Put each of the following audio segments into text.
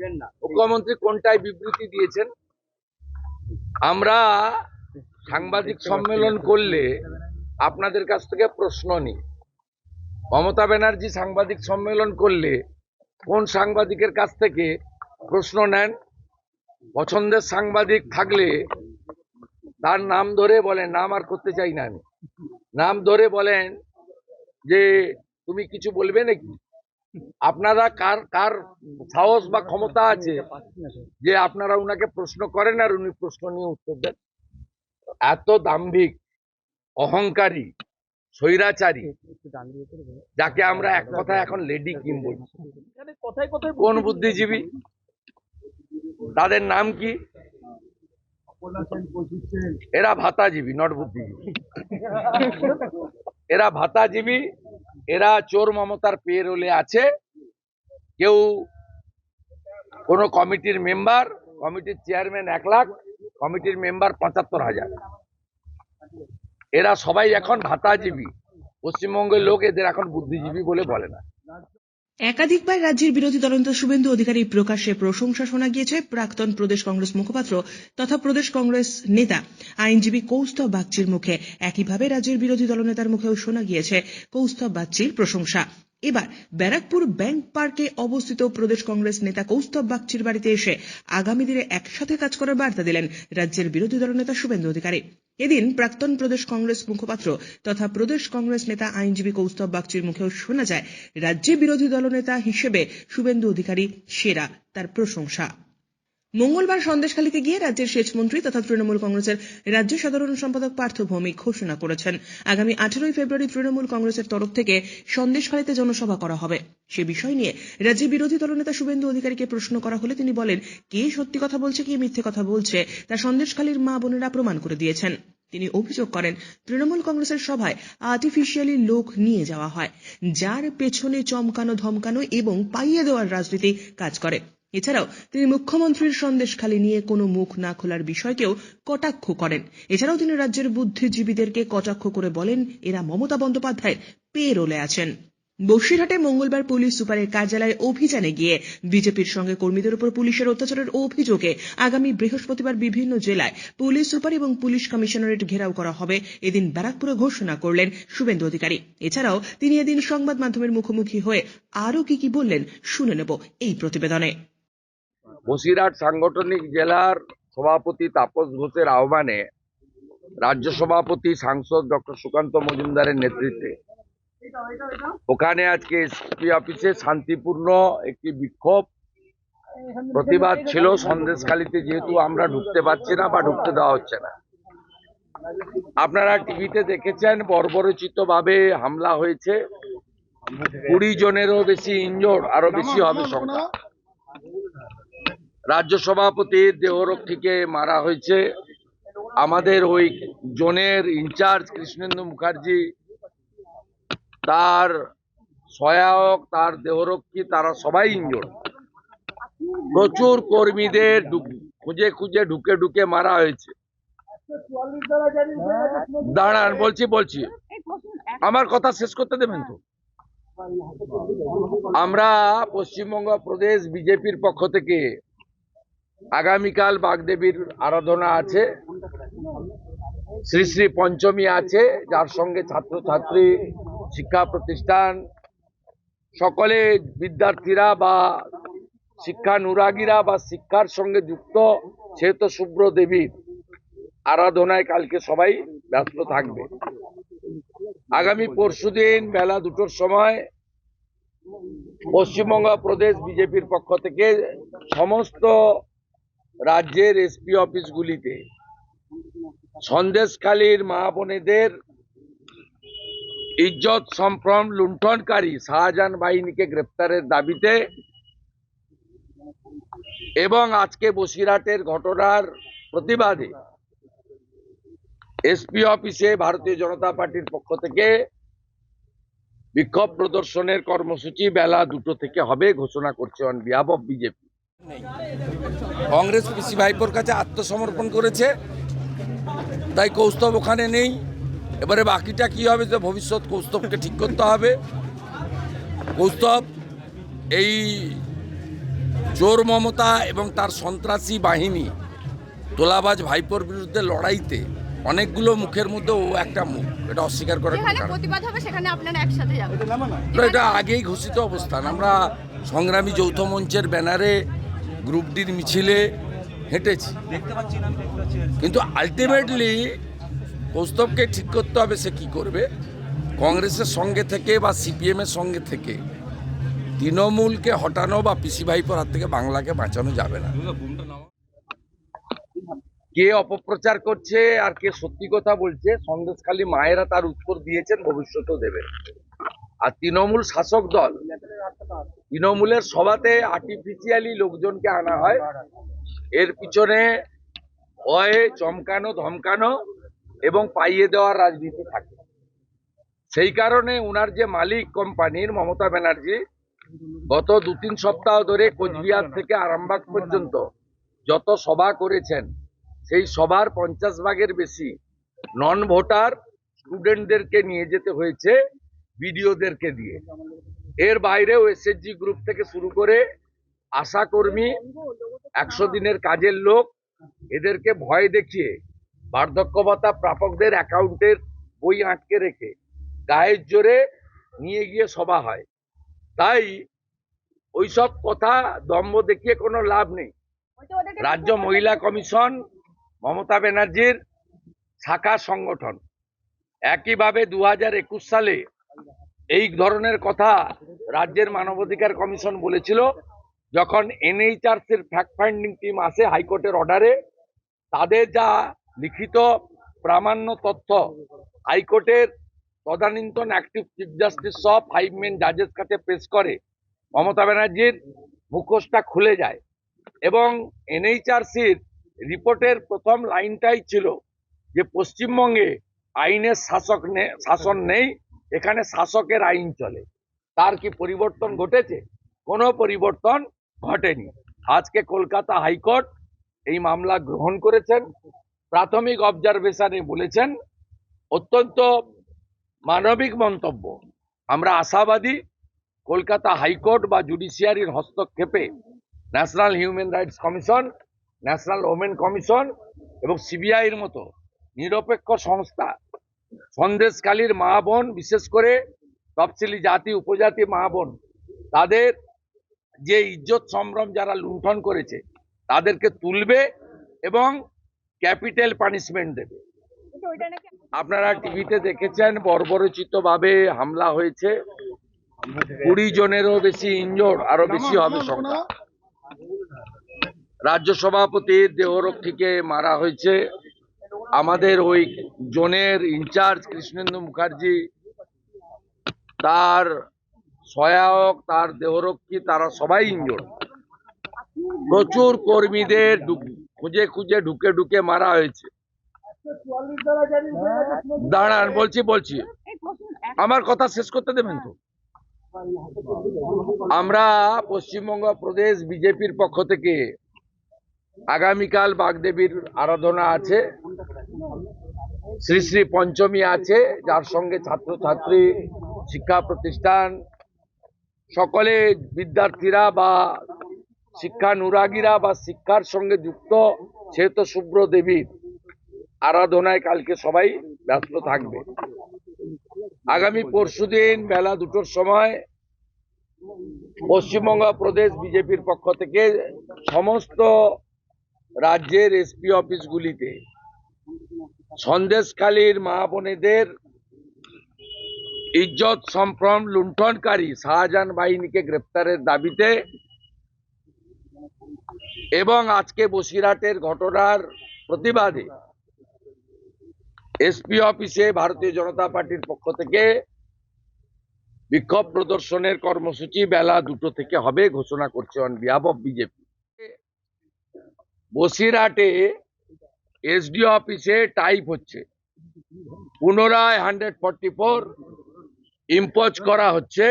না। মুখ্যমন্ত্রী কোনটায় বিবৃতি দিয়েছেন? আমরা সাংবাদিক সম্মেলন করলে আপনাদের কাছ থেকে প্রশ্ন নিই। মমতা ব্যানার্জি সাংবাদিক সম্মেলন করলে কোন সাংবাদিকের কাছ থেকে প্রশ্ন নেন? পছন্দের সাংবাদিক থাকলে তার নাম ধরে বলেন, নাম আর করতে চাই না আমি। নাম ধরে বলেন যে, তুমি কিছু বলবে নাকি? আপনারা কার কার সাহস বা ক্ষমতা আছে যে আপনারা উনাকে প্রশ্ন করেন আর উনি প্রশ্ন নিয়ে উত্তর দেন? এত দাম্ভিক, অহংকারী, স্বৈরাচারী, যাকে আমরা এক কথা এখন লেডি কিম বলছি। কথায় কথায় কোন বুদ্ধিজীবী? তাদের নাম কি? এরা ভাতাজীবী, নট বুদ্ধিজীবী। এরা ভাতাজীবী এরা চোর মমতার পেরোলে রোলে আছে। কেউ কোন কমিটির মেম্বার, কমিটির চেয়ারম্যান এক লাখ, কমিটির মেম্বার পঁচাত্তর হাজার। এরা সবাই এখন ভাতাজীবী। পশ্চিমবঙ্গের লোক এদের এখন বুদ্ধিজীবী বলে বলে না। একাধিকবার রাজ্যের বিরোধী দলনেতা শুভেন্দু অধিকারী প্রকাশ্যে প্রশংসা শোনা গিয়েছে প্রাক্তন প্রদেশ কংগ্রেস মুখপাত্র তথা প্রদেশ কংগ্রেস নেতা। আইনজীবী কৌস্তব বাগচির মুখে একইভাবে রাজ্যের বিরোধী দলনেতার মুখেও শোনা গিয়েছে কৌস্তব বাগচির প্রশংসা। এবার ব্যারাকপুর ব্যাংক পার্কে অবস্থিত প্রদেশ কংগ্রেস নেতা কৌস্তব বাগচির বাড়িতে এসে আগামী দিনে একসাথে কাজ করার বার্তা দিলেন রাজ্যের বিরোধী দলনেতা শুভেন্দু অধিকারী। এদিন প্রাক্তন প্রদেশ কংগ্রেস মুখপাত্র তথা প্রদেশ কংগ্রেস নেতা আইনজীবী কৌস্তব বাগচির মুখেও শোনা যায়, রাজ্যে বিরোধী দলনেতা হিসেবে শুভেন্দু অধিকারী সেরা তার প্রশংসা। মঙ্গলবার সন্দেশখালীতে গিয়ে রাজ্যের সেচমন্ত্রী তথা তৃণমূল কংগ্রেসের রাজ্য সাধারণ সম্পাদক পার্থ ভৌমিক ঘোষণা করেছেন। আগামী আঠেরোই ফেব্রুয়ারি তৃণমূল কংগ্রেসের তরফ থেকে সন্দেশখালীতে জনসভা করা হবে। সে বিষয় নিয়ে রাজ্যে বিরোধী দলনেতা শুভেন্দু অধিকারীকে প্রশ্ন করা হলে তিনি বলেন, কে সত্যি কথা বলছে, কে মিথ্যে কথা বলছে, তা সন্দেশখালীর মা বোনেরা প্রমাণ করে দিয়েছেন। তিনি অভিযোগ করেন, তৃণমূল কংগ্রেসের সভায় আর্টিফিশিয়ালি লোক নিয়ে যাওয়া হয়, যার পেছনে চমকানো ধমকানো এবং পাইয়ে দেওয়ার রাজনীতি কাজ করে। এছাড়াও, তিনি মুখ্যমন্ত্রীর সন্দেশখালী নিয়ে কোনো মুখ না খোলার বিষয়কেও কটাক্ষ করেন। এছাড়াও তিনি রাজ্যের বুদ্ধিজীবীদেরকে কটাক্ষ করে বলেন, এরা মমতা বন্দ্যোপাধ্যায়ের পে রোলে আছেন। বসিরহাটে মঙ্গলবার পুলিশ সুপারের কার্যালয়ে অভিযানে গিয়ে বিজেপির সঙ্গে কর্মীদের উপর পুলিশের অত্যাচারের অভিযোগে আগামী বৃহস্পতিবার বিভিন্ন জেলায় পুলিশ সুপার এবং পুলিশ কমিশনারেট ঘেরাও করা হবে এদিন ব্যারাকপুরে ঘোষণা করলেন শুভেন্দু অধিকারী। এছাড়াও, তিনি এদিন সংবাদ মাধ্যমের মুখোমুখি হয়ে আরও কি কি বললেন শুনে নেব এই প্রতিবেদনে। বসিরহাট সাংগঠনিক জেলার সভাপতি তাপস ঘোষের আহ্বানে রাজ্য সভাপতি সাংসদ ডক্টর সুকান্ত মজুমদারের নেতৃত্বে। ওখানে আজকে এসপি অফিসে শান্তিপূর্ণ একটি বিক্ষোভ প্রতিবাদ ছিল। সন্দেশখালিতে যেহেতু আমরা ঢুকতে পারছি না বা ঢুকতে দেওয়া হচ্ছে না। আপনারা টিভিতে দেখেছেন বর্বরচিত ভাবে হামলা হয়েছে। কুড়ি জনেরও বেশি ইনজোর আরও বেশি হবে সংখ্যা। রাজ্য সভাপতির দেহরক্ষীকে মারা হয়েছে। আমাদের ওই জোনের ইনচার্জ কৃষ্ণেন্দু মুখার্জি, তার সহায়ক, তার দেহরক্ষী, তারা সবাই ইনজোর প্রচুর কর্মীদের খুঁজে খুঁজে ঢুকে ঢুকে মারা হয়েছে। দাঁড়ান, বলছি বলছি। আমার কথা শেষ করতে দেবেন তো? আমরা পশ্চিমবঙ্গ প্রদেশ বিজেপির পক্ষ থেকে আগামীকাল বাগদেবীর আরাধনা আছে। শ্রী শ্রী পঞ্চমী আছে, যার সঙ্গে ছাত্রছাত্রী শিক্ষা প্রতিষ্ঠান, সকলে বিদ্যার্থীরা বা শিক্ষানুরাগীরা বা শিক্ষার সঙ্গে যুক্ত সেহেতু শুভ্র দেবীর আরাধনায় কালকে সবাই ব্যস্ত থাকবে। আগামী পরশুদিন বেলা দুটোর সময় পশ্চিমবঙ্গ প্রদেশ বিজেপির পক্ষ থেকে সমস্ত রাজ্যের এসপি অফিসগুলিতে। সন্দেশখালীর মা বোনেদের ইজ্জত সম্ভ্রম লুণ্ঠনকারী শাহজাহান বাহিনীকে গ্রেপ্তারের দাবিতে এবং আজকে বসিরহাটের ঘটনার প্রতিবাদে এসপি অফিসে ভারতীয় জনতা পার্টির পক্ষ থেকে বিক্ষোভ প্রদর্শনের কর্মসূচি বেলা দুটো থেকে হবে, ঘোষণা করছে অন বিজেপি কংগ্রেস পিসি ভাইপোর কাছে আত্মসমর্পণ করেছে তাই কৌস্তব ওখানে নেই। এবারে বাকিটা কি হবে যে ভবিষ্যৎ কৌস্তবকে ঠিক করতে হবে। কৌস্তব এই চোর মমতা এবং তার সন্ত্রাসী বাহিনী তোলাবাজ ভাইপোর বিরুদ্ধে লড়াইতে অনেকগুলো মুখের মধ্যে ও একটা মুখ এটা অস্বীকার করার এটা আগেই ঘোষিত অবস্থান। আমরা সংগ্রামী যৌথ মঞ্চের ব্যানারে গ্রুপ ডির মিছিলে হেঁটেছি। কিন্তু আলটিমেটলি কৌস্তবকে ঠিক করতে হবে সে কি করবে? কংগ্রেসের সঙ্গে থেকে বা সিপিএমের সঙ্গে থেকে তৃণমূলকে হটানো বা পিসি ভাইপোর হাত থেকে বাংলাকে বাঁচানো যাবে না। কে অপপ্রচার করছে আর কে সত্যি কথা বলছে সন্দেশখালী মায়েরা তার উত্তর দিয়েছেন ভবিষ্যতেও দেবেন। আর তৃণমূল শাসক দল তৃণমূলের সভাতে আর্টিফিশিয়ালি লোকজনকে আনা হয়। এর পিছনে ভয়ে চমকানো, ধমকানো এবং পাইয়ে দেওয়ার রাজনীতি থাকে। সেই কারণে উনার যে মালিক কোম্পানির মমতা ব্যানার্জি, গত দু তিন সপ্তাহ ধরে কোচবিহার থেকে আরামবাগ পর্যন্ত যত সভা করেছেন, সেই সভার পঞ্চাশ ভাগের বেশি নন ভোটার স্টুডেন্টদেরকে নিয়ে যেতে হয়েছে। বিডিওদেরকে দিয়ে। এর বাইরেও এসএসজি গ্রুপ থেকে শুরু করে আশাকর্মী, একশো দিনের কাজের লোক, এদেরকে ভয় দেখিয়ে বার্ধক্য ভাতা প্রাপকদের অ্যাকাউন্টের বই আটকে রেখে গায়ের জোরে নিয়ে গিয়ে সভা হয়। তাই ওইসব কথা দম্ভ দেখিয়ে কোনো লাভ নেই। রাজ্য মহিলা কমিশন, মমতা ব্যানার্জির শাখা সংগঠন। একইভাবে দু হাজার একুশ সালে এই ধরনের কথা রাজ্যের মানবাধিকার কমিশন বলেছিল, যখন এনএইচআরসির ফ্যাক্ট ফাইন্ডিং টিম আসে হাইকোর্টের অর্ডারে তাদের যা লিখিত প্রামাণ্য তথ্য, হাইকোর্টের তদানীন্তন অ্যাক্টিভ চিফ জাস্টিস সহ ফাইভ মেন জাজেস কাছে পেশ করে, মমতা ব্যানার্জির মুখোশটা খুলে যায়। এবং এনএইচআরসির রিপোর্টের প্রথম লাইনটাই ছিল যে, পশ্চিমবঙ্গে আইনের শাসক শাসন নেই এখানে শাসকের আইন চলে। তার কি পরিবর্তন ঘটেছে? কোনো পরিবর্তন ঘটেনি। আজকে কলকাতা হাইকোর্ট এই মামলা গ্রহণ করেছেন। প্রাথমিক অবজারভেশনে বলেছেন, অত্যন্ত মানবিক মন্তব্য। আমরা আশাবাদী, কলকাতা হাইকোর্ট বা জুডিশিয়ারির হস্তক্ষেপে national human rights commission, national women commission এবং সিবিআইয়ের মতো নিরপেক্ষ সংস্থা সন্দেশকালীর মা বোন, বিশেষ করে তফসিলি জাতি, উপজাতি মা বোন, তাদের যে ইজ্জত সম্ভ্রম যারা লুণ্ঠন করেছে, তাদেরকে তুলবে এবং ক্যাপিটাল পানিশমেন্ট দেবে। আপনারা টিভিতে দেখেছেন, বর্বরচিতভাবে হামলা হয়েছে। কুড়ি জনেরও বেশি ইনজোর আরও বেশি হবে সংখ্যা। রাজ্য সভাপতির দেহরক্ষীকে মারা হয়েছে। আমাদের ওই জোনের ইনচার্জ কৃষ্ণেন্দু মুখার্জি, তার সহায়ক, তার দেহরক্ষী, তারা সবাই ইনজোর প্রচুর কর্মীদের খুঁজে খুঁজে ঢুকে ঢুকে মারা হয়েছে। দাঁড়ান, বলছি বলছি। আমার কথা শেষ করতে দেবেন তো? আমরা পশ্চিমবঙ্গ প্রদেশ বিজেপির পক্ষ থেকে আগামীকাল বাগদেবীর আরাধনা আছে। শ্রী শ্রী পঞ্চমী আছে, যার সঙ্গে ছাত্রছাত্রী, শিক্ষা প্রতিষ্ঠান, সকলে বিদ্যার্থীরা বা শিক্ষানুরাগীরা বা শিক্ষার সঙ্গে যুক্ত শ্বেত শুভ্র দেবীর আরাধনায় কালকে সবাই ব্যস্ত থাকবে। আগামী পরশুদিন বেলা দুটোর সময় পশ্চিমবঙ্গ প্রদেশ বিজেপির পক্ষ থেকে সমস্ত রাজ্যের এসপি অফিসগুলিতে সন্দেশখালীর মা বোনেদের ইজ্জত সম্ভ্রম লুণ্ঠনকারী শাহজাহান বাহিনীকে গ্রেপ্তারের দাবিতে এবং আজকে বসিরহাটের ঘটনার প্রতিবাদে এসপি অফিসে ভারতীয় জনতা পার্টির পক্ষ থেকে বিক্ষোভ প্রদর্শনের কর্মসূচি বেলা দুটো থেকে হবে, ঘোষণা করছে অন বিহাফ বিজেপি বসিরহাটে এসডিও অফিসে টাইপ হচ্ছে। পুনরায় হান্ড্রেড ফর্টি ফোর ইম্পোজ করা হচ্ছে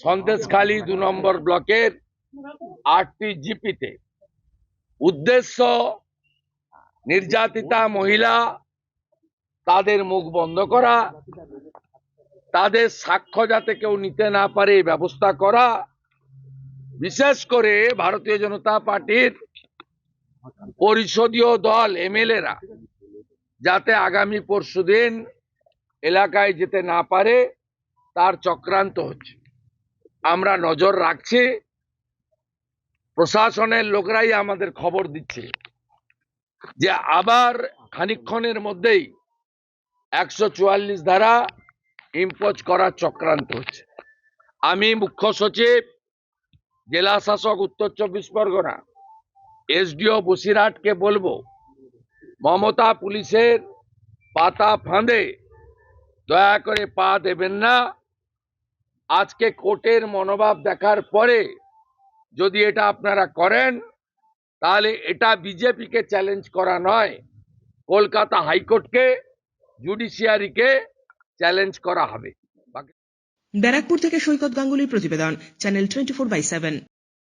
সন্দেশখালী দু নম্বর ব্লকের আটটি জিপিতে উদ্দেশ্য, নির্যাতিতা মহিলা, তাদের মুখ বন্ধ করা, তাদের সাক্ষ্য যাতে কেউ নিতে না পারে ব্যবস্থা করা, বিশেষ করে ভারতীয় জনতা পার্টির পরিষদীয় দল এমএলএরা যাতে আগামী পরশুদিন এলাকায় যেতে না পারে, তার চক্রান্ত হচ্ছে। আমরা নজর রাখছি, প্রশাসনের লোকরাই আমাদের খবর দিচ্ছে যে আবার খানিক্ষণের মধ্যেই একশো চুয়াল্লিশ ধারা ইম্পোজ করার চক্রান্ত হচ্ছে। আমি মুখ্য সচিব, জেলা শাসক, উত্তর চব্বিশ পরগনা এসডিও বসিরহাটকে বলব, মমতা পুলিশের পাতা ফাঁদে, দয়া করে পা দেবেন না। আজকে কোর্টের মনোভাব দেখার পরে যদি এটা আপনারা করেন, তাহলে এটা বিজেপিকে চ্যালেঞ্জ করা নয়, কলকাতা হাইকোর্টকে, জুডিশিয়ারিকে চ্যালেঞ্জ করা হবে। ব্যারাকপুর থেকে সৈকত গাঙ্গুলির প্রতিবেদন, channel twenty four by seven.